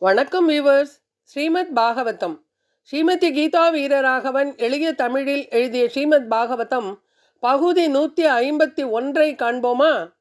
வணக்கம் வியூவர்ஸ் ஸ்ரீமத் பாகவதம். ஸ்ரீமதி கீதா வீரராகவன் எளிய தமிழில் எழுதிய ஸ்ரீமத் பாகவதம் பகுதி நூற்றி ஐம்பத்தி ஒன்றை காண்போமா?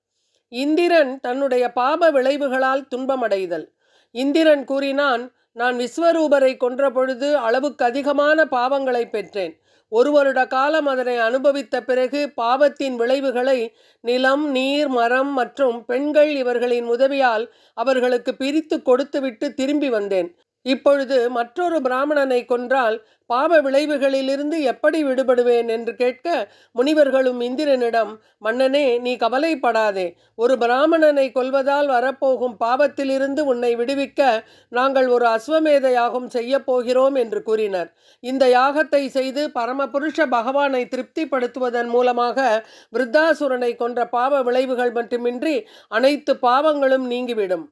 இந்திரன் தன்னுடைய பாப விளைவுகளால் துன்பமடைதல். இந்திரன் கூறினான் நான் விஸ்வரூபரை கொன்ற பொழுது அளவுக்கு அதிகமான பாவங்களை பெற்றேன். ஒரு வருட காலம் அதனை அனுபவித்த பிறகு பாவத்தின் விளைவுகளை நிலம் நீர் மரம் மற்றும் பெண்கள் இவர்களின் உதவியால் அவர்களுக்கு பிரித்து கொடுத்துவிட்டு திரும்பி வந்தேன். இப்பொழுது மற்றொரு பிராமணனை கொன்றால் பாவ விளைவுகளிலிருந்து எப்படி விடுபடுவேன் என்று கேட்க முனிவர்களும் இந்திரனிடம் மன்னனே நீ கவலைப்படாதே. ஒரு பிராமணனை கொல்வதால் வரப்போகும் பாவத்திலிருந்து உன்னை விடுவிக்க நாங்கள் ஒரு அஸ்வமேத யாகம் போகிறோம் என்று கூறினர். இந்த யாகத்தை செய்து பரமபுருஷ பகவானை திருப்திப்படுத்துவதன் மூலமாக விருத்தாசுரனை கொன்ற பாவ விளைவுகள் மட்டுமின்றி அனைத்து பாவங்களும் நீங்கிவிடும்.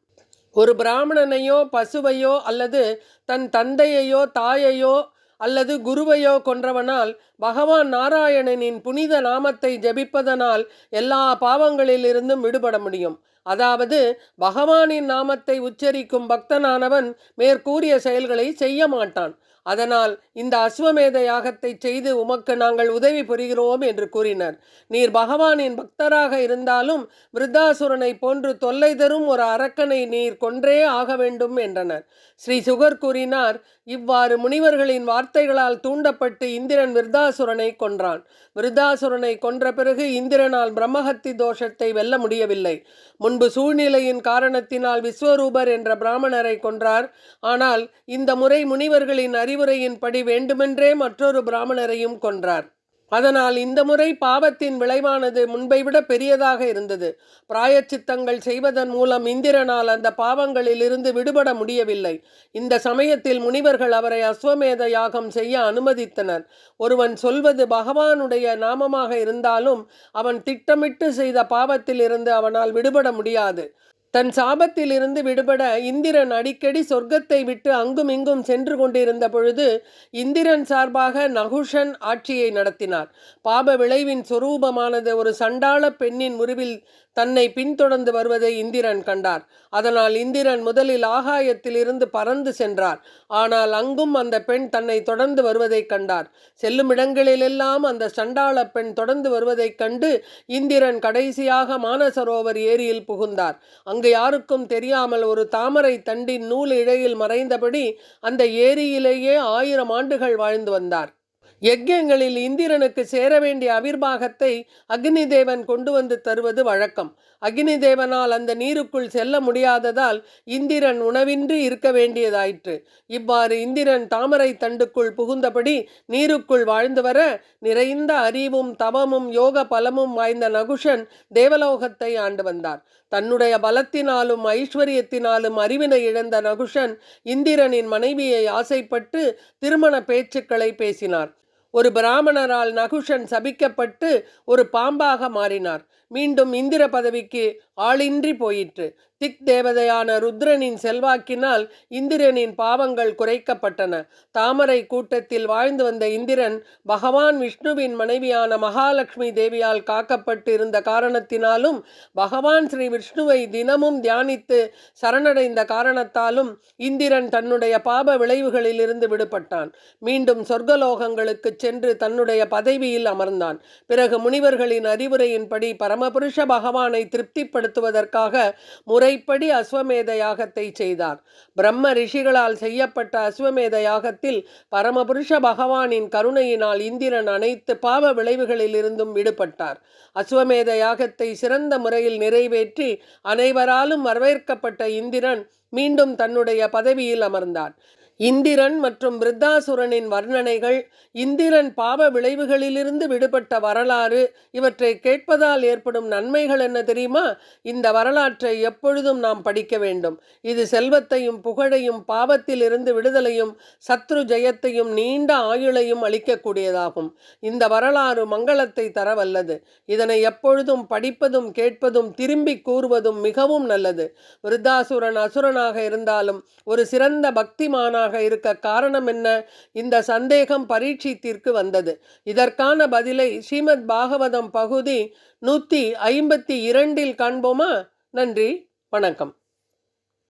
ஒரு பிராமணனையோ பசுவையோ அல்லது தன் தந்தையையோ தாயையோ அல்லது குருவையோ கொன்றவனால் பகவான் நாராயணனின் புனித நாமத்தை ஜபிப்பதனால் எல்லா பாவங்களிலிருந்தும் விடுபட முடியும். அதாவது பகவானின் நாமத்தை உச்சரிக்கும் பக்தனானவன் மேற்கூறிய செயல்களை செய்ய மாட்டான். அதனால் இந்த அஸ்வமேத யாகத்தை செய்து உமக்கு நாங்கள் உதவி புரிகிறோம் என்று கூறினர். நீர் பகவானின் பக்தராக இருந்தாலும் விருத்தாசுரனை போன்று தொல்லை தரும் ஒரு அரக்கனை நீர் கொன்றே ஆக வேண்டும் என்றனர். ஸ்ரீ சுகர் கூறினார் இவ்வாறு முனிவர்களின் வார்த்தைகளால் தூண்டப்பட்டு இந்திரன் விருத்தாசுரனை கொன்றான். விருத்தாசுரனை கொன்ற பிறகு இந்திரனால் பிரம்மஹத்தி தோஷத்தை வெல்ல முடியவில்லை. முன்பு சூழ்நிலையின் காரணத்தினால் விஸ்வரூபர் என்ற பிராமணரை கொன்றார். ஆனால் இந்த முறை முனிவர்களின் அறிவுரையின்படி வேண்டுமென்றே மற்றொரு பிராமணரையும் கொன்றார். அதனால் இந்த முறை பாவத்தின் விளைவானது முன்பை விட பெரியதாக இருந்தது. பிராயச்சித்தங்கள் செய்வதன் மூலம் இந்திரனால் அந்த பாவங்களில் இருந்து விடுபட முடியவில்லை. இந்த சமயத்தில் முனிவர்கள் அவரை அஸ்வமேத யாகம் செய்ய அனுமதித்தனர். ஒருவன் சொல்வது பகவானுடைய நாமமாக இருந்தாலும் அவன் திட்டமிட்டு செய்த பாவத்தில் இருந்து அவனால் விடுபட முடியாது. தன் சாபத்திலிருந்து விடுபட இந்திரன் அடிக்கடி சொர்க்கத்தை விட்டு அங்கும் இங்கும் சென்று கொண்டிருந்த பொழுது இந்திரன் சார்பாக நகுஷன் ஆட்சியை நடத்தினார். பாப விளைவின் சொரூபமானது ஒரு சண்டாள பெண்ணின் உருவில் தன்னை பின்தொடர்ந்து வருவதை இந்திரன் கண்டார். அதனால் இந்திரன் முதலில் ஆகாயத்தில் இருந்து பறந்து சென்றார். ஆனால் அங்கும் அந்த பெண் தன்னை தொடர்ந்து வருவதை கண்டார். செல்லும் இடங்களிலெல்லாம் அந்த சண்டாள பெண் தொடர்ந்து வருவதைக் கண்டு இந்திரன் கடைசியாக மானசரோவர் ஏரியில் புகுந்தார். அங்கு யாருக்கும் தெரியாமல் ஒரு தாமரை தண்டின் நூல் இழையில் மறைந்தபடி அந்த ஏரியிலேயே ஆயிரம் ஆண்டுகள் வாழ்ந்து வந்தார். யஜ்யங்களில் இந்திரனுக்கு சேர வேண்டிய அவிர்வாகத்தை அக்னி தேவன் கொண்டு வந்து தருவது வழக்கம். அக்னி தேவனால் அந்த நீருக்குள் செல்ல முடியாததால் இந்திரன் உணவின்றி இருக்க வேண்டியதாயிற்று. இவ்வாறு இந்திரன் தாமரை தண்டுக்குள் புகுந்தபடி நீருக்குள் வாழ்ந்து வர நிறைந்த அறிவும் தவமும் யோக பலமும் வாய்ந்த நகுஷன் தேவலோகத்தை ஆண்டு வந்தார். தன்னுடைய பலத்தினாலும் ஐஸ்வர்யத்தினாலும் அறிவினை இழந்த நகுஷன் இந்திரனின் மனைவியை ஆசைப்பட்டு திருமண பேச்சுக்களை பேசினார். ஒரு பிராமணரால் நகுஷன் சபிக்கப்பட்டு ஒரு பாம்பாக மாறினார். மீண்டும் இந்திர பதவிக்கு ஆளின்றி போயிற்று. திக் தேவதையான ருத்ரனின் செல்வாக்கினால் இந்திரனின் பாவங்கள் குறைக்கப்பட்டன. தாமரை கூட்டத்தில் வாழ்ந்து வந்த இந்திரன் பகவான் விஷ்ணுவின் மனைவியான மகாலட்சுமி தேவியால் காக்கப்பட்டு இருந்த காரணத்தினாலும் பகவான் ஸ்ரீ விஷ்ணுவை தினமும் தியானித்து சரணடைந்த காரணத்தாலும் இந்திரன் தன்னுடைய பாப விளைவுகளிலிருந்து விடுபட்டான். மீண்டும் சொர்க்கலோகங்களுக்கு சென்று தன்னுடைய பதவியில் அமர்ந்தான். பிறகு முனிவர்களின் அறிவுரையின்படி பரமபுருஷ பகவானை திருப்திப்படுத்துவதற்காக முறைப்படி அஸ்வமேத யாகத்தை செய்தார் பிரம்ம ரிஷிகளால் செய்யப்பட்ட அஸ்வமேத யாகத்தில் பரமபுருஷ பகவானின் கருணையினால் இந்திரன் அனைத்து பாவ விளைவுகளில் இருந்தும் விடுபட்டார். அஸ்வமேத யாகத்தை சிறந்த முறையில் நிறைவேற்றி அனைவராலும் வரவேற்கப்பட்ட இந்திரன் மீண்டும் தன்னுடைய பதவியில் அமர்ந்தான். இந்திரன் மற்றும் விருத்தாசுரனின் வர்ணனைகள் இந்திரன் பாவ விளைவுகளிலிருந்து விடுபட்ட வரலாறு இவற்றை கேட்பதால் ஏற்படும் நன்மைகள் என்ன தெரியுமா? இந்த வரலாற்றை எப்பொழுதும் நாம் படிக்க வேண்டும். இது செல்வத்தையும் புகழையும் பாவத்திலிருந்து விடுதலையும் சத்ரு ஜெயத்தையும் நீண்ட ஆயுளையும் அளிக்கக்கூடியதாகும். இந்த வரலாறு மங்களத்தை தரவல்லது. இதனை எப்பொழுதும் படிப்பதும் கேட்பதும் திரும்பி கூறுவதும் மிகவும் நல்லது. விருத்தாசுரன் அசுரனாக இருந்தாலும் ஒரு சிறந்த சந்தேகமாக இருக்க காரணம் என்ன? இந்த சந்தேகம் பரீட்சித்திற்கு வந்தது. இதற்கான பதிலை ஸ்ரீமத் பாகவதம் பகுதி நூற்றி ஐம்பத்தி இரண்டில் காண்போமா? நன்றி. வணக்கம்.